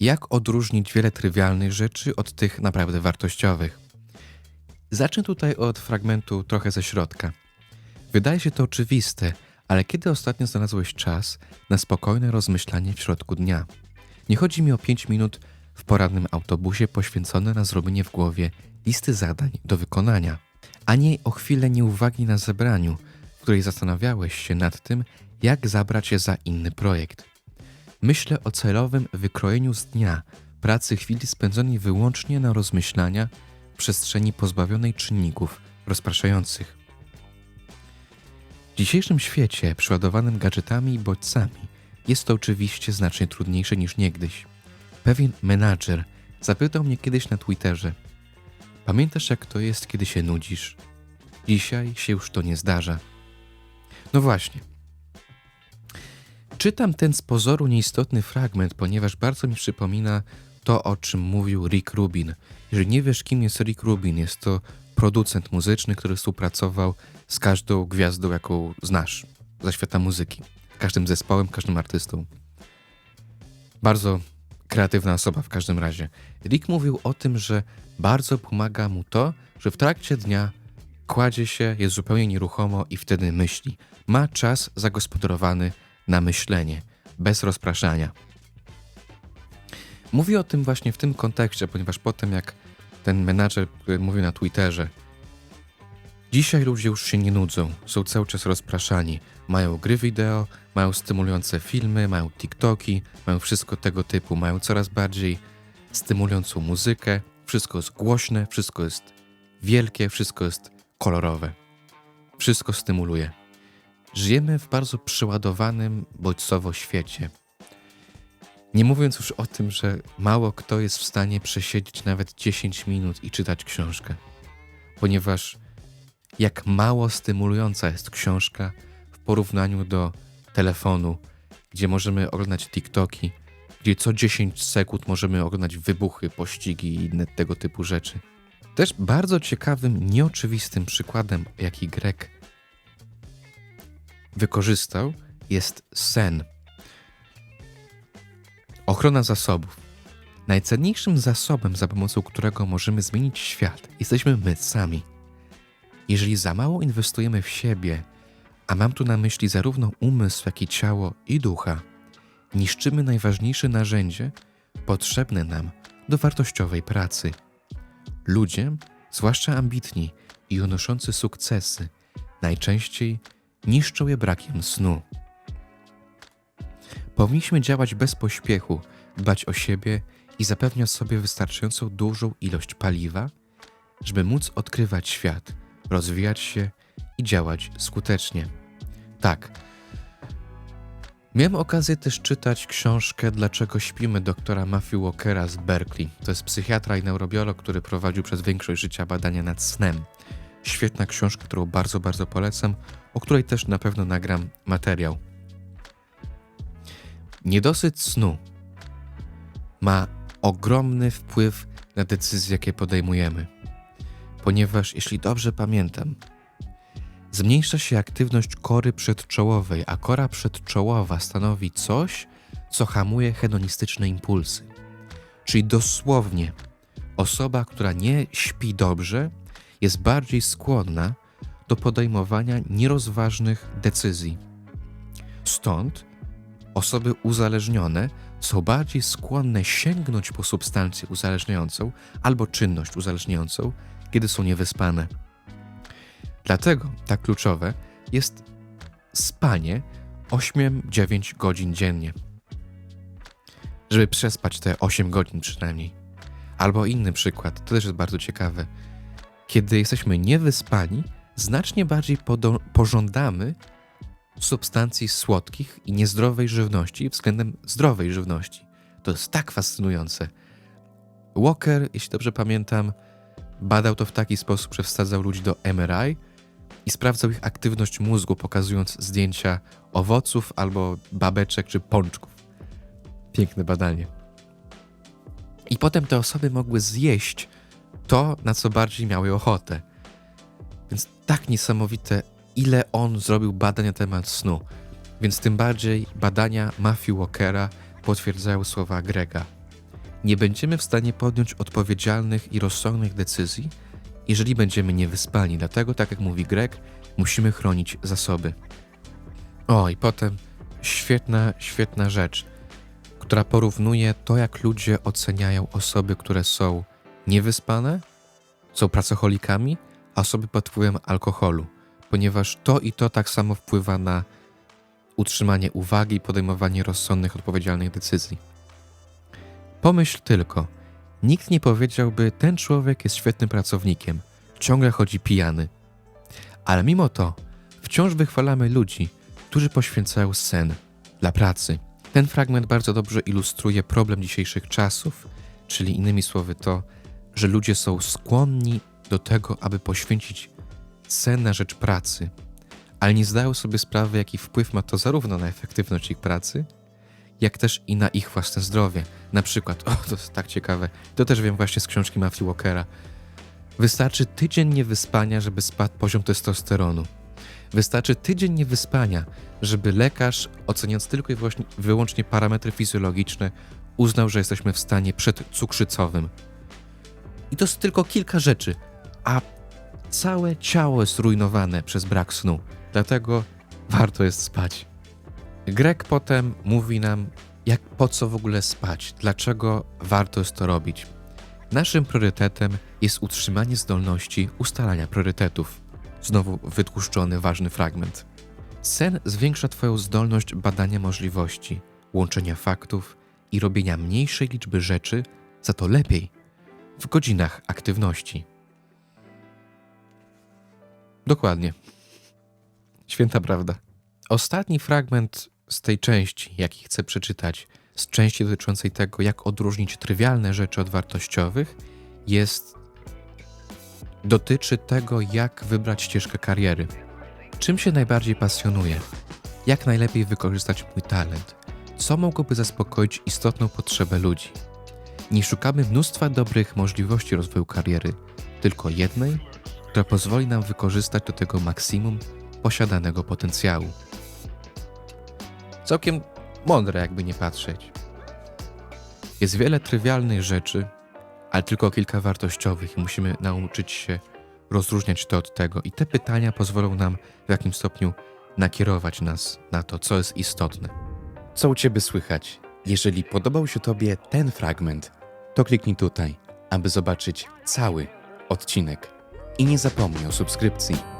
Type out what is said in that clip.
Jak odróżnić wiele trywialnych rzeczy od tych naprawdę wartościowych? Zacznę tutaj od fragmentu trochę ze środka. Wydaje się to oczywiste, ale kiedy ostatnio znalazłeś czas na spokojne rozmyślanie w środku dnia? Nie chodzi mi o 5 minut w porannym autobusie poświęcone na zrobienie w głowie listy zadań do wykonania, ani o chwilę nieuwagi na zebraniu, w której zastanawiałeś się nad tym, jak zabrać się za inny projekt. Myślę o celowym wykrojeniu z dnia pracy chwili spędzonej wyłącznie na rozmyślania przestrzeni pozbawionej czynników rozpraszających. W dzisiejszym świecie, przeładowanym gadżetami i bodźcami, jest to oczywiście znacznie trudniejsze niż niegdyś. Pewien menadżer zapytał mnie kiedyś na Twitterze: Pamiętasz, jak to jest, kiedy się nudzisz? Dzisiaj się już to nie zdarza. No właśnie. Czytam ten z pozoru nieistotny fragment, ponieważ bardzo mi przypomina to, o czym mówił Rick Rubin. Jeżeli nie wiesz, kim jest Rick Rubin, jest to producent muzyczny, który współpracował z każdą gwiazdą, jaką znasz ze świata muzyki. Każdym zespołem, każdym artystą. Bardzo kreatywna osoba w każdym razie. Rick mówił o tym, że bardzo pomaga mu to, że w trakcie dnia kładzie się, jest zupełnie nieruchomo i wtedy myśli. Ma czas zagospodarowany na myślenie, bez rozpraszania. Mówię o tym właśnie w tym kontekście, ponieważ potem jak ten menadżer mówił na Twitterze, dzisiaj ludzie już się nie nudzą, są cały czas rozpraszani, mają gry wideo, mają stymulujące filmy, mają TikToki, mają wszystko tego typu, mają coraz bardziej stymulującą muzykę, wszystko jest głośne, wszystko jest wielkie, wszystko jest kolorowe. Wszystko stymuluje. Żyjemy w bardzo przeładowanym bodźcowo świecie. Nie mówiąc już o tym, że mało kto jest w stanie przesiedzieć nawet 10 minut i czytać książkę. Ponieważ jak mało stymulująca jest książka w porównaniu do telefonu, gdzie możemy oglądać TikToki, gdzie co 10 sekund możemy oglądać wybuchy, pościgi i inne tego typu rzeczy. Też bardzo ciekawym, nieoczywistym przykładem, jaki Grek wykorzystał, jest sen. Ochrona zasobów. Najcenniejszym zasobem, za pomocą którego możemy zmienić świat, jesteśmy my sami. Jeżeli za mało inwestujemy w siebie, a mam tu na myśli zarówno umysł, jak i ciało i ducha, niszczymy najważniejsze narzędzie potrzebne nam do wartościowej pracy. Ludzie, zwłaszcza ambitni i unoszący sukcesy, najczęściej niszczą je brakiem snu. Powinniśmy działać bez pośpiechu, dbać o siebie i zapewniać sobie wystarczającą dużą ilość paliwa, żeby móc odkrywać świat, rozwijać się i działać skutecznie. Tak. Miałem okazję też czytać książkę Dlaczego śpimy doktora Matthew Walkera z Berkeley. To jest psychiatra i neurobiolog, który prowadził przez większość życia badania nad snem. Świetna książka, którą bardzo, bardzo polecam, o której też na pewno nagram materiał. Niedosyt snu ma ogromny wpływ na decyzje, jakie podejmujemy. Ponieważ, jeśli dobrze pamiętam, zmniejsza się aktywność kory przedczołowej, a kora przedczołowa stanowi coś, co hamuje hedonistyczne impulsy. Czyli dosłownie osoba, która nie śpi dobrze, jest bardziej skłonna do podejmowania nierozważnych decyzji. Stąd osoby uzależnione są bardziej skłonne sięgnąć po substancję uzależniającą albo czynność uzależniającą, kiedy są niewyspane. Dlatego tak kluczowe jest spanie 8-9 godzin dziennie. Żeby przespać te 8 godzin przynajmniej. Albo inny przykład, to też jest bardzo ciekawe. Kiedy jesteśmy niewyspani, znacznie bardziej pożądamy substancji słodkich i niezdrowej żywności względem zdrowej żywności. To jest tak fascynujące. Walker, jeśli dobrze pamiętam, badał to w taki sposób, że wsadzał ludzi do MRI i sprawdzał ich aktywność mózgu, pokazując zdjęcia owoców albo babeczek czy pączków. Piękne badanie. I potem te osoby mogły zjeść to, na co bardziej miały ochotę. Więc tak niesamowite, ile on zrobił badań na temat snu. Więc tym bardziej badania Matthew Walkera potwierdzają słowa Grega. Nie będziemy w stanie podjąć odpowiedzialnych i rozsądnych decyzji, jeżeli będziemy niewyspani. Dlatego, tak jak mówi Greg, musimy chronić zasoby. O, i potem świetna, świetna rzecz, która porównuje to, jak ludzie oceniają osoby, które są niewyspane, są pracocholikami, a osoby pod wpływem alkoholu, ponieważ to i to tak samo wpływa na utrzymanie uwagi i podejmowanie rozsądnych, odpowiedzialnych decyzji. Pomyśl tylko, nikt nie powiedziałby, ten człowiek jest świetnym pracownikiem, ciągle chodzi pijany. Ale mimo to, wciąż wychwalamy ludzi, którzy poświęcają sen dla pracy. Ten fragment bardzo dobrze ilustruje problem dzisiejszych czasów, czyli innymi słowy to, że ludzie są skłonni do tego, aby poświęcić na rzecz pracy, ale nie zdają sobie sprawy, jaki wpływ ma to zarówno na efektywność ich pracy, jak też i na ich własne zdrowie. Na przykład, o to jest tak ciekawe, to też wiem właśnie z książki Matthew Walkera. Wystarczy tydzień niewyspania, żeby spadł poziom testosteronu. Wystarczy tydzień niewyspania, żeby lekarz, oceniając tylko i wyłącznie- wyłącznie parametry fizjologiczne, uznał, że jesteśmy w stanie przedcukrzycowym. I to jest tylko kilka rzeczy, a całe ciało jest rujnowane przez brak snu. Dlatego warto jest spać. Greg potem mówi nam, jak po co w ogóle spać, dlaczego warto jest to robić. Naszym priorytetem jest utrzymanie zdolności ustalania priorytetów. Znowu wytłuszczony ważny fragment. Sen zwiększa Twoją zdolność badania możliwości, łączenia faktów i robienia mniejszej liczby rzeczy, za to lepiej w godzinach aktywności. Dokładnie. Święta prawda. Ostatni fragment z tej części, jaki chcę przeczytać, z części dotyczącej tego, jak odróżnić trywialne rzeczy od wartościowych, jest dotyczy tego, jak wybrać ścieżkę kariery. Czym się najbardziej pasjonuję? Jak najlepiej wykorzystać mój talent? Co mogłoby zaspokoić istotną potrzebę ludzi? Nie szukamy mnóstwa dobrych możliwości rozwoju kariery, tylko jednej, która pozwoli nam wykorzystać do tego maksimum posiadanego potencjału. Całkiem mądre, jakby nie patrzeć. Jest wiele trywialnych rzeczy, ale tylko kilka wartościowych i musimy nauczyć się rozróżniać to od tego. I te pytania pozwolą nam w jakim stopniu nakierować nas na to, co jest istotne. Co u Ciebie słychać? Jeżeli podobał się Tobie ten fragment, to kliknij tutaj, aby zobaczyć cały odcinek. I nie zapomnij o subskrypcji.